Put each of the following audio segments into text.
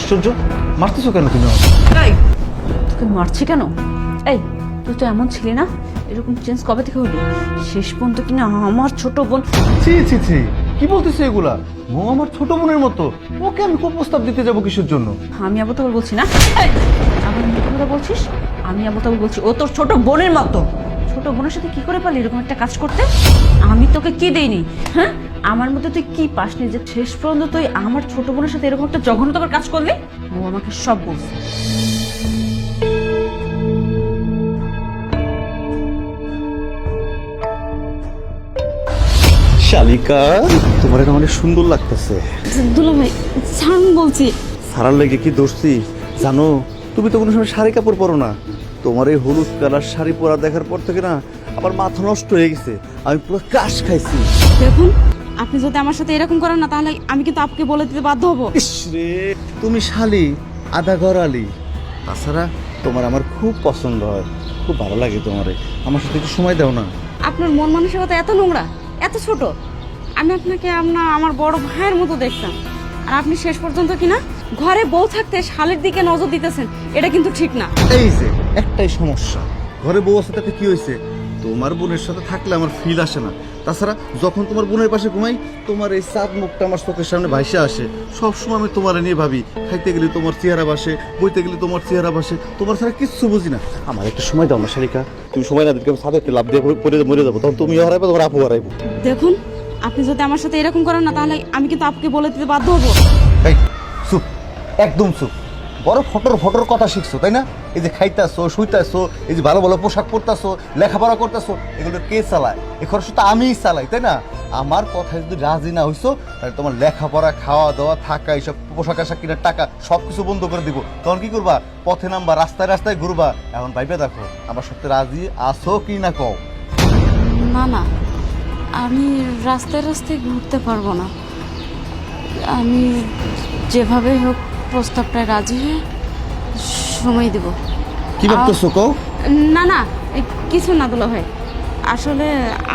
আশ্চর্য? মারতেছো কেন তুমি? তোকে মারছি কেন? এই তুই তো এমন ছিলি না? এরকম চেঞ্জ কবে থেকে হলি? শেষ পর্যন্ত কিনা আমার ছোট বোন? ছি ছি ছি। কি বলতেছো এগুলা? মো আমার ছোট বোনের মতো। ওকে আমি কোন প্রস্তাব দিতে যাব কিসের জন্য? আমি আবু তাবুল বলছি না? আবার মিথ্যা কথা বলছিস? আমি আবু তাবুল বলছি ও তোর ছোট বোনের মতো। ছোট বোনের সাথে কি করে পারলি এরকম একটা কাজ করতে? আমি তোকে কি দেইনি? হ্যাঁ? আমার মধ্যে তুই কি পাসনি যে শেষ পর্যন্ত তুই আমার ছোট বোনের সাথে এরকম একটা জঘন্যতর কাজ করলি? ও আমাকে সব বলছে। শালিকা তোমার এটা অনেক সুন্দর লাগতেছে। দুলা ভাই ছাড়ুন বলছি। সারার লেগে কি দোষছি জানো তুমি তো কোনো সময় শাড়ি কাপড় পরো না। তোমার এই হলুদ কালার শাড়ি পরা দেখার পর থেকে না আমার মাথা নষ্ট হয়ে গেছে। আমি পুরো কাশ খাইছি। দেখুন আপনি যদি আমার সাথে এরকম করেন না তাহলে আমি কিন্তু আপনাকে বলে দিতে বাধ্য হব। ইস রে তুমি শালি আধা গড়ালি। তাছাড়া তোমার আমার খুব পছন্দ হয়। খুব ভালো লাগে তোমারে। আমার সাথে একটু সময় দাও না। আপনার মন মানসিকতা এত নোংরা এত ছোট। আমি আপনাকে আপনার আমার বড় ভাইয়ের মতো দেখতাম। আর আপনি শেষ পর্যন্ত কিনা ঘরে বউ থাকতে শালের দিকে নজর দিতেছেন এটা কিন্তু ঠিক না। এই যে একটাই সমস্যা। ঘরে বউ আছে তাতে কি হয়েছে? তোমার বোনের সাথে থাকলে আমার ফিল আসে না। তাছাড়া যখন তোমার বোনের পাশে ঘুমাই তোমার এই চাঁদ মুখটা আমার চোখের সামনে ভাইসে আসে। সবসময় আমি তোমার নিয়ে ভাবি খাইতে গেলে তোমার চেহারা বাসে বইতে গেলে তোমার চেহারা বাসে তোমার ছাড়া কিচ্ছু বুঝি না। আমার একটু সময় দাও না শালিকা। তুমি সময় না দিতে আমি সাথে লাভ দিয়ে পরে মরে যাব। তখন তুমি হারাইবো তোমার আপু হারাইবো। দেখুন আপনি যদি আমার সাথে এরকম করেন না তাহলে আমি কিন্তু আপনাকে বলে দিতে বাধ্য হব। এই চুপ। একদম চুপ। বড় ফটোর ফটোর কথা শিখছো, তাই না? এই যে খাইতাছো, শুইতাছো, এই যে ভালো ভালো পোশাক পরতাছো, লেখাপড়া করতেছো, এগুলো কে চালায়? এ খরচ তো আমিই চালাই, তাই না? আমার কথায় যদি রাজি না হইছো, তাহলে তোমার লেখাপড়া খাওয়া দাওয়া থাকা, এইসব পোশাক আশাক কেনার টাকা সব কিছু বন্ধ করে দিব। তখন কি করবা? পথে নামবা, রাস্তায় রাস্তায় ঘুরবা। এখন ভাইবে দেখো, আমার সত্যি রাজি আছো কি না কও? না না, আমি রাস্তায় রাস্তায় ঘুরতে পারব না। আমি যেভাবে হোক প্রস্তাবটায় রাজি হয়ে সময় দেব। কি ভাবতেছো কও? না না কিছু না দুলা ভাই। আসলে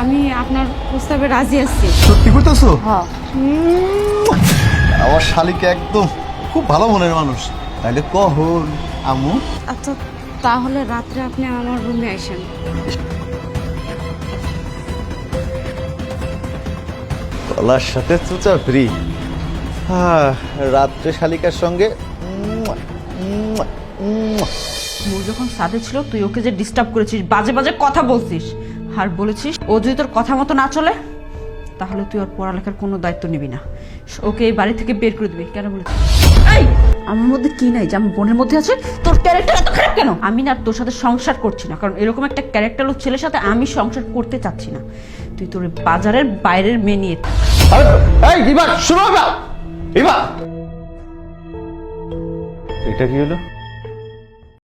আমি আপনার প্রস্তাবে রাজি আছি। সত্যি কইতাছো হ্যাঁ আমার শালিকা একদম খুব ভালো মনের মানুষ। তাইলে কখন আমু আচ্ছা তাহলে রাত্রে আপনি আমার রুমে আসেন। গলার সাথে চুচা ফ্রি। রাত্রে শালিকার সঙ্গে। ও যখন সাথে ছিল তুই ওকে যে ডিস্টার্ব করেছিস বাজে বাজে কথা বলছিস আর বলেছিস ও যদি তোর কথা মতো না চলে তাহলে তুই ওর পড়ালেখার কোনো দায়িত্ব নিবি না। ওকে এই বাড়ি থেকে বের করে দিবি কেন বলেছিস? এই আমার মধ্যে কি নাই? যে আমার বোনের মধ্যে আছে তোর ক্যারেক্টার এত খারাপ কেন? আমি না তোর সাথে সংসার করছি না কারণ এরকম একটা ক্যারেক্টার ছেলের সাথে আমি সংসার করতে চাচ্ছি না। তুই তোর বাজারের বাইরের মেয়ে নিয়ে থাক। এই ইবা শুনো এটা কি হলো?